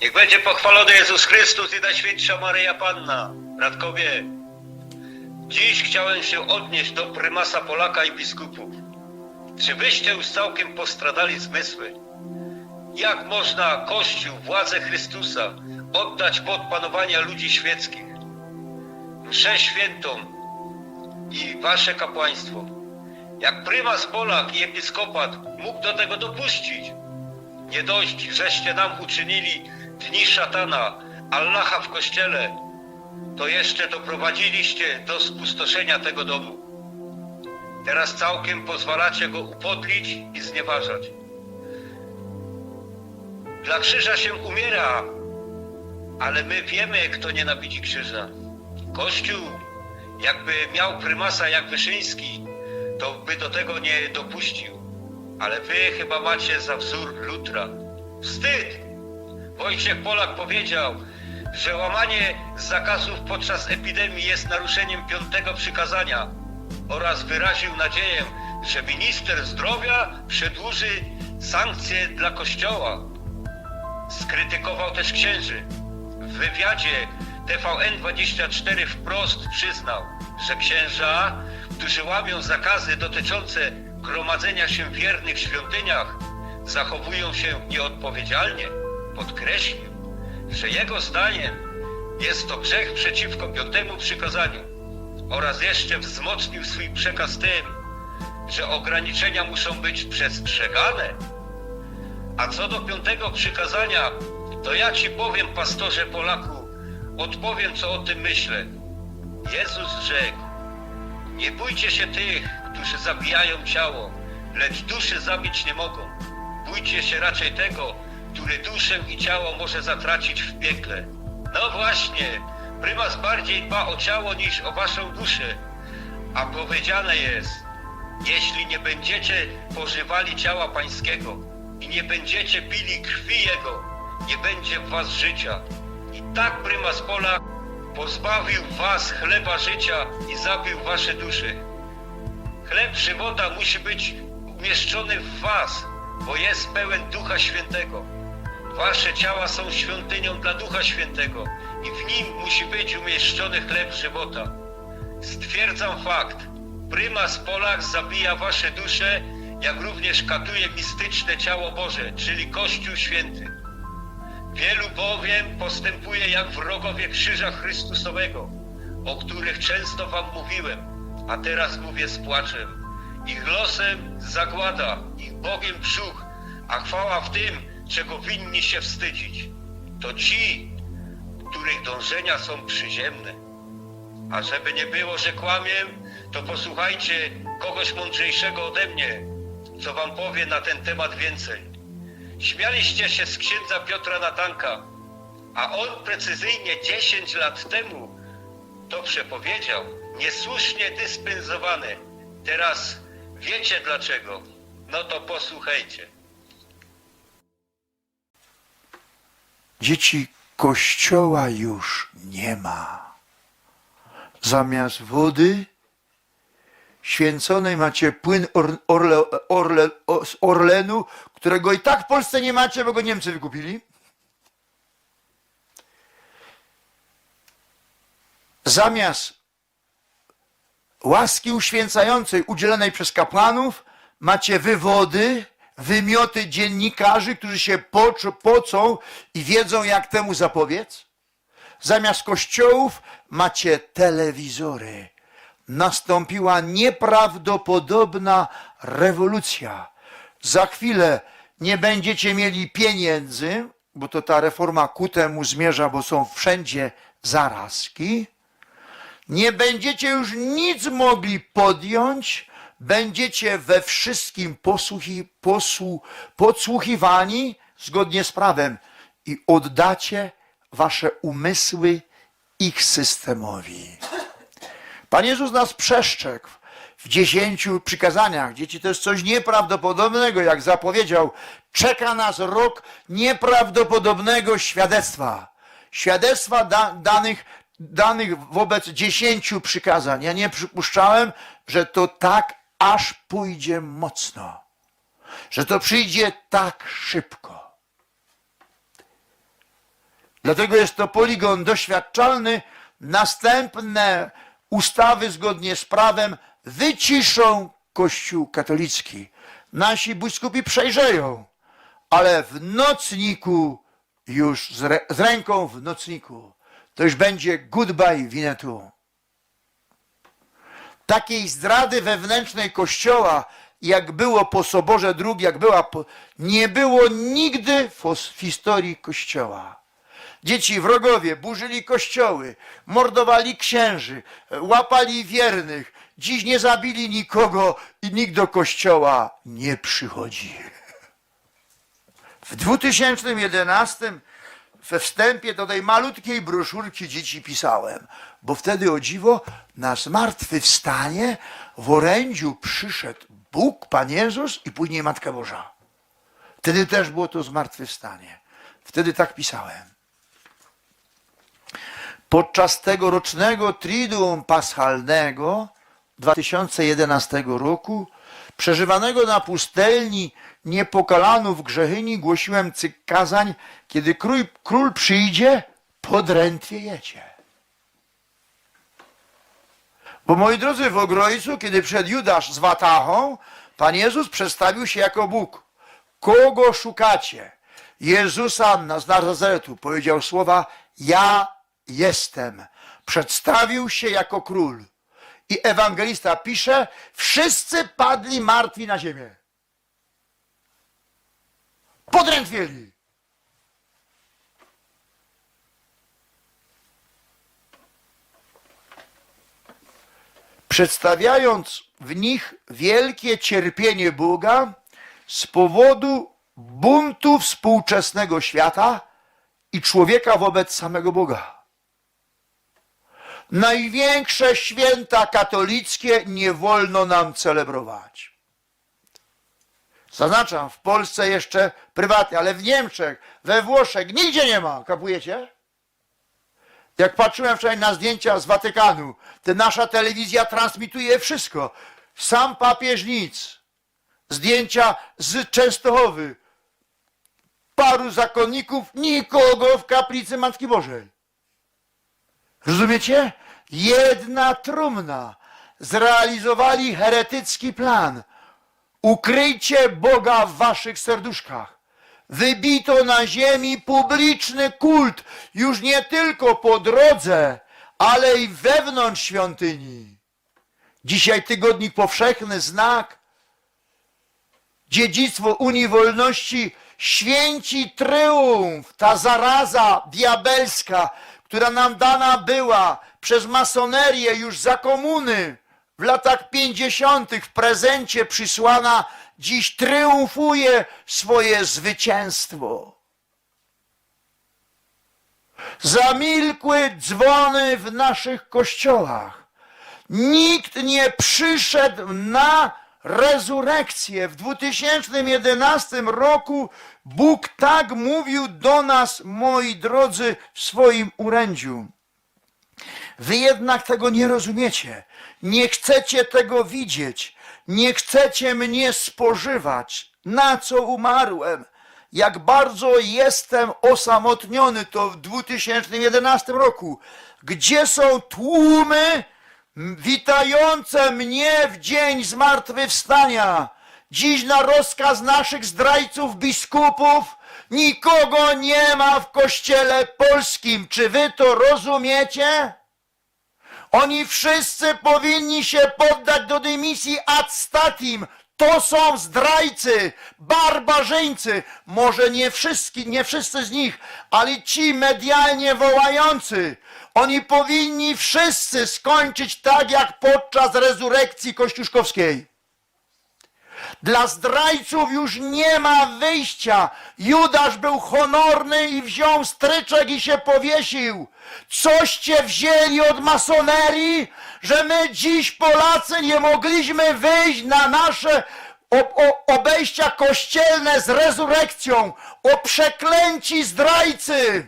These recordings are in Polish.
Niech będzie pochwalony Jezus Chrystus i Najświętsza Maryja Panna. Radkowie, dziś chciałem się odnieść do prymasa Polaka i biskupów. Czy wyście już całkiem postradali zmysły? Jak można Kościół, władzę Chrystusa oddać pod panowania ludzi świeckich? Mszę świętą i wasze kapłaństwo. Jak prymas Polak i episkopat mógł do tego dopuścić? Nie dość, żeście nam uczynili dni szatana, Allaha w kościele, to jeszcze doprowadziliście do spustoszenia tego domu. Teraz całkiem pozwalacie go upodlić i znieważać. Dla krzyża się umiera, ale my wiemy, kto nienawidzi krzyża. Kościół, jakby miał prymasa jak Wyszyński, to by do tego nie dopuścił. Ale wy chyba macie za wzór Lutra. Wstyd! Wojciech Polak powiedział, że łamanie zakazów podczas epidemii jest naruszeniem piątego przykazania oraz wyraził nadzieję, że minister zdrowia przedłuży sankcje dla Kościoła. Skrytykował też księży. W wywiadzie TVN24 wprost przyznał, że księża, którzy łamią zakazy dotyczące gromadzenia się w wiernych świątyniach, zachowują się nieodpowiedzialnie. Podkreślił, że jego zdaniem jest to grzech przeciwko piątemu przykazaniu oraz jeszcze wzmocnił swój przekaz tym, że ograniczenia muszą być przestrzegane. A co do piątego przykazania, to ja ci powiem, pastorze Polaku, odpowiem, co o tym myślę. Jezus rzekł, nie bójcie się tych, którzy zabijają ciało, lecz duszy zabić nie mogą. Bójcie się raczej tego, który duszę i ciało może zatracić w piekle. No właśnie, prymas bardziej dba o ciało niż o waszą duszę. A powiedziane jest, jeśli nie będziecie pożywali ciała pańskiego i nie będziecie pili krwi jego, nie będzie w was życia. I tak prymas Polak pozbawił was chleba życia i zabił wasze dusze. Chleb żywota musi być umieszczony w was, bo jest pełen Ducha Świętego. Wasze ciała są świątynią dla Ducha Świętego i w nim musi być umieszczony chleb żywota. Stwierdzam fakt. Prymas Polak zabija wasze dusze, jak również katuje mistyczne ciało Boże, czyli Kościół Święty. Wielu bowiem postępuje jak wrogowie krzyża Chrystusowego, o których często wam mówiłem, a teraz mówię z płaczem. Ich losem zagłada, ich Bogiem brzuch, a chwała w tym, czego winni się wstydzić. To ci, których dążenia są przyziemne. A żeby nie było, że kłamię, to posłuchajcie kogoś mądrzejszego ode mnie, co wam powie na ten temat więcej. Śmialiście się z księdza Piotra Natanka, a on precyzyjnie 10 lat temu to przepowiedział, niesłusznie dyspensowany. Teraz wiecie dlaczego? No to posłuchajcie. Dzieci, kościoła już nie ma. Zamiast wody święconej macie płyn or, orle, orle, z Orlenu, którego i tak w Polsce nie macie, bo go Niemcy wykupili. Zamiast łaski uświęcającej udzielonej przez kapłanów macie wywody, wymioty dziennikarzy, którzy się pocą i wiedzą, jak temu zapobiec. Zamiast kościołów macie telewizory. Nastąpiła nieprawdopodobna rewolucja. Za chwilę nie będziecie mieli pieniędzy, bo to ta reforma ku temu zmierza, bo są wszędzie zarazki nie będziecie już nic mogli podjąć, będziecie we wszystkim posłuchi, posłu, podsłuchiwani zgodnie z prawem i oddacie wasze umysły ich systemowi. Pan Jezus nas przeszczekł w dziesięciu przykazaniach. Dzieci, to jest coś nieprawdopodobnego, jak zapowiedział. Czeka nas rok nieprawdopodobnego świadectwa. Świadectwa da, danych, danych wobec dziesięciu przykazań. Ja nie przypuszczałem, że to tak aż pójdzie mocno. Że to przyjdzie tak szybko. Dlatego jest to poligon doświadczalny. Następne ustawy zgodnie z prawem wyciszą Kościół katolicki. Nasi biskupi przejrzeją, ale w nocniku już z, z ręką w nocniku to już będzie goodbye Winnetou. Takiej zdrady wewnętrznej Kościoła, jak było po Soborze II, jak była po, nie było nigdy w, historii Kościoła. Dzieci wrogowie burzyli kościoły, mordowali księży, łapali wiernych. Dziś nie zabili nikogo i nikt do kościoła nie przychodzi. W 2011 we wstępie do tej malutkiej broszurki dzieci pisałem, bo wtedy o dziwo na zmartwychwstanie w orędziu przyszedł Bóg, Pan Jezus i później Matka Boża. Wtedy też było to zmartwychwstanie. Wtedy tak pisałem. Podczas tegorocznego Triduum Paschalnego 2011 roku, przeżywanego na pustelni niepokalanów grzechyni, głosiłem kazań, kiedy król, król przyjdzie, podrętwiejecie. Bo moi drodzy, w Ogrojcu, kiedy przed Judasz z Watachą, Pan Jezus przedstawił się jako Bóg. Kogo szukacie? Jezusa z Nazaretu powiedział słowa ja jestem. Przedstawił się jako król. I ewangelista pisze, wszyscy padli martwi na ziemię. Podrętwieli. Przedstawiając w nich wielkie cierpienie Boga z powodu buntu współczesnego świata i człowieka wobec samego Boga. Największe święta katolickie nie wolno nam celebrować. Zaznaczam, w Polsce jeszcze prywatnie, ale w Niemczech, we Włoszech nigdzie nie ma. Kapujecie? Jak patrzyłem wczoraj na zdjęcia z Watykanu, to nasza telewizja transmituje wszystko. Sam papież nic. Zdjęcia z Częstochowy. Paru zakonników, nikogo w kaplicy Matki Bożej. Rozumiecie? Jedna trumna. Zrealizowali heretycki plan. Ukryjcie Boga w waszych serduszkach. Wybito na ziemi publiczny kult, już nie tylko po drodze, ale i wewnątrz świątyni. Dzisiaj tygodnik powszechny znak, dziedzictwo Unii Wolności święci tryumf, ta zaraza diabelska, która nam dana była przez masonerię już za komuny w latach pięćdziesiątych w prezencie przysłana, dziś triumfuje swoje zwycięstwo. Zamilkły dzwony w naszych kościołach. Nikt nie przyszedł na rezurekcję. W 2011 roku Bóg tak mówił do nas, moi drodzy, w swoim urędziu. Wy jednak tego nie rozumiecie. Nie chcecie tego widzieć. Nie chcecie mnie spożywać. Na co umarłem? Jak bardzo jestem osamotniony, to w 2011 roku. Gdzie są tłumy witające mnie w dzień zmartwychwstania? Dziś na rozkaz naszych zdrajców biskupów nikogo nie ma w kościele polskim. Czy wy to rozumiecie? Oni wszyscy powinni się poddać do dymisji ad statim. To są zdrajcy, barbarzyńcy. Może nie wszyscy, nie wszyscy z nich, ale ci medialnie wołający. Oni powinni wszyscy skończyć tak jak podczas rezurekcji kościuszkowskiej. Dla zdrajców już nie ma wyjścia. Judasz był honorny i wziął stryczek i się powiesił. Coście wzięli od masonerii, że my dziś Polacy nie mogliśmy wyjść na nasze obejścia kościelne z rezurekcją. O przeklęci zdrajcy!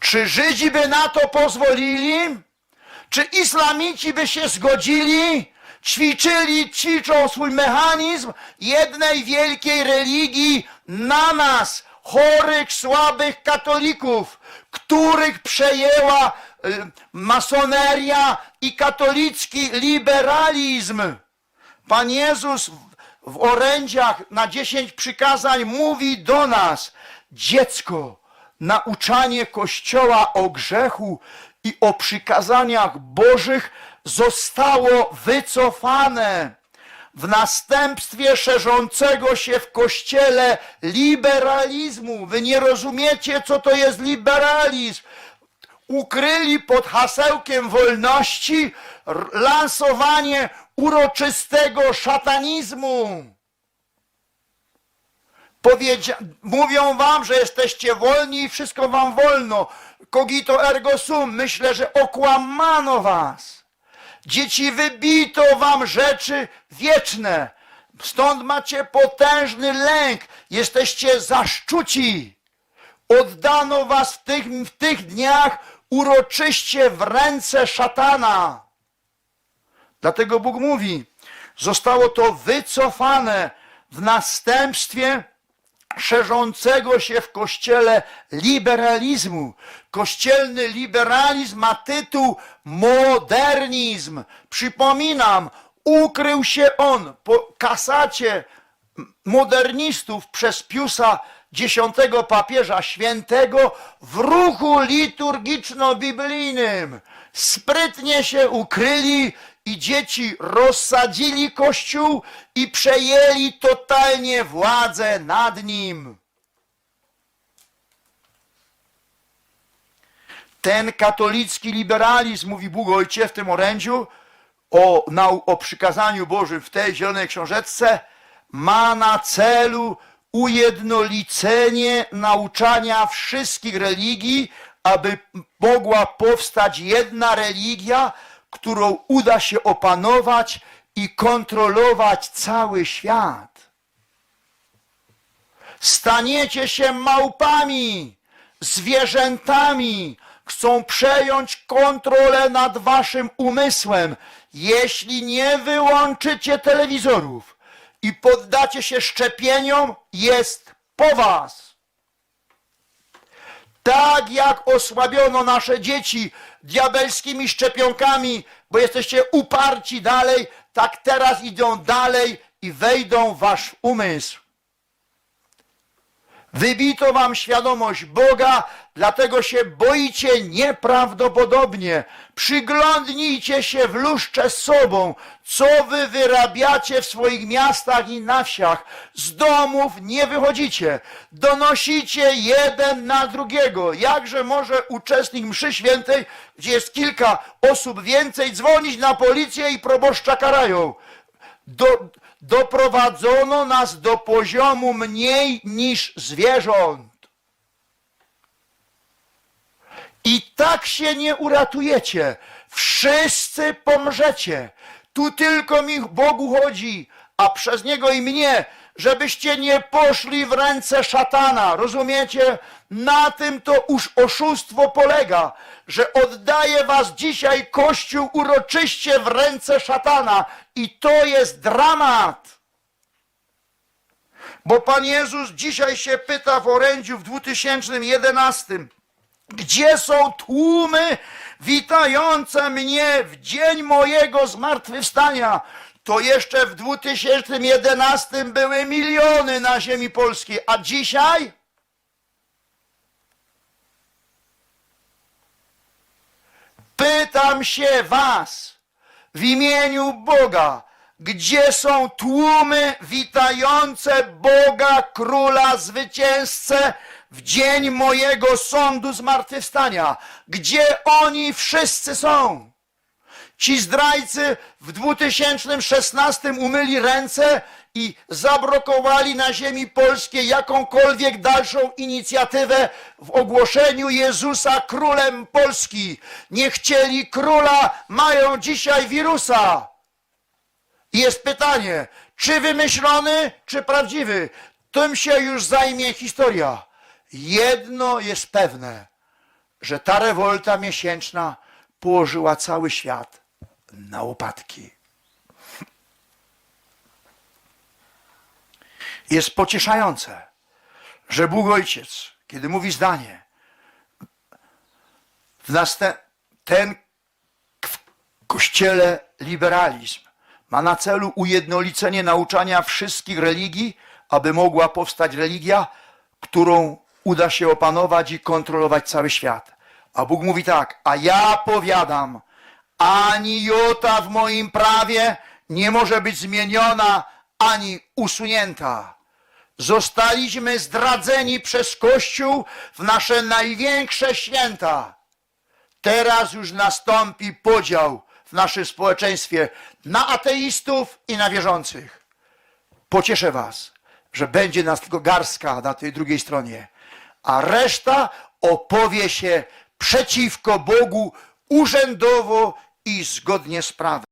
Czy Żydzi by na to pozwolili? Czy islamici by się zgodzili? Ćwiczyli, ćwiczą swój mechanizm jednej wielkiej religii na nas, chorych, słabych katolików, których przejęła y, masoneria i katolicki liberalizm. Pan Jezus w- w orędziach na dziesięć przykazań mówi do nas, dziecko, nauczanie Kościoła o grzechu i o przykazaniach Bożych zostało wycofane w następstwie szerzącego się w Kościele liberalizmu. Wy nie rozumiecie, co to jest liberalizm ukryli pod hasełkiem wolności lansowanie uroczystego szatanizmu. Powiedzia- mówią wam, że jesteście wolni i wszystko wam wolno. Cogito ergo sum. Myślę, że okłamano was. Dzieci wybito wam rzeczy wieczne. Stąd macie potężny lęk. Jesteście zaszczuci. Oddano was w tych, w tych dniach uroczyście w ręce szatana. Dlatego Bóg mówi, zostało to wycofane w następstwie szerzącego się w kościele liberalizmu. Kościelny liberalizm ma tytuł modernizm. Przypominam, ukrył się on po kasacie modernistów przez Piusa X papieża świętego w ruchu liturgiczno-biblijnym. Sprytnie się ukryli i dzieci rozsadzili Kościół i przejęli totalnie władzę nad nim. Ten katolicki liberalizm, mówi Bóg Ojciec w tym orędziu, o, nau- o przykazaniu Bożym w tej zielonej książeczce, ma na celu ujednolicenie nauczania wszystkich religii, aby mogła powstać jedna religia, którą uda się opanować i kontrolować cały świat. Staniecie się małpami, zwierzętami, chcą przejąć kontrolę nad waszym umysłem, jeśli nie wyłączycie telewizorów i poddacie się szczepieniom, jest po was. Tak jak osłabiono nasze dzieci diabelskimi szczepionkami, bo jesteście uparci dalej, tak teraz idą dalej i wejdą w wasz umysł. Wybito wam świadomość Boga, dlatego się boicie nieprawdopodobnie. Przyglądnijcie się w luszcze z sobą, co wy wyrabiacie w swoich miastach i na wsiach. Z domów nie wychodzicie. Donosicie jeden na drugiego. Jakże może uczestnik mszy świętej, gdzie jest kilka osób więcej, dzwonić na policję i proboszcza karają? do, doprowadzono nas do poziomu mniej niż zwierząt. I tak się nie uratujecie. Wszyscy pomrzecie. Tu tylko mi Bogu chodzi, a przez Niego i mnie, żebyście nie poszli w ręce szatana. Rozumiecie? Na tym to już oszustwo polega, że oddaje was dzisiaj Kościół uroczyście w ręce szatana. I to jest dramat. Bo Pan Jezus dzisiaj się pyta w orędziu w 2011. Gdzie są tłumy witające mnie w dzień mojego zmartwychwstania? To jeszcze w 2011 były miliony na ziemi polskiej, a dzisiaj? Pytam się was w imieniu Boga, gdzie są tłumy witające Boga, Króla, Zwycięzcę w dzień mojego sądu zmartwychwstania? Gdzie oni wszyscy są? Ci zdrajcy w 2016 umyli ręce i zablokowali na ziemi polskiej jakąkolwiek dalszą inicjatywę w ogłoszeniu Jezusa królem Polski. Nie chcieli króla, mają dzisiaj wirusa. Jest pytanie, czy wymyślony, czy prawdziwy? Tym się już zajmie historia. Jedno jest pewne, że ta rewolta miesięczna położyła cały świat na łopatki. Jest pocieszające, że Bóg Ojciec, kiedy mówi zdanie, w ten w kościele liberalizm ma na celu ujednolicenie nauczania wszystkich religii, aby mogła powstać religia, którą uda się opanować i kontrolować cały świat. A Bóg mówi tak, a ja powiadam, ani jota w moim prawie nie może być zmieniona ani usunięta. Zostaliśmy zdradzeni przez Kościół w nasze największe święta. Teraz już nastąpi podział w naszym społeczeństwie na ateistów i na wierzących. Pocieszę Was, że będzie nas tylko garstka na tej drugiej stronie, a reszta opowie się przeciwko Bogu urzędowo i zgodnie z prawem.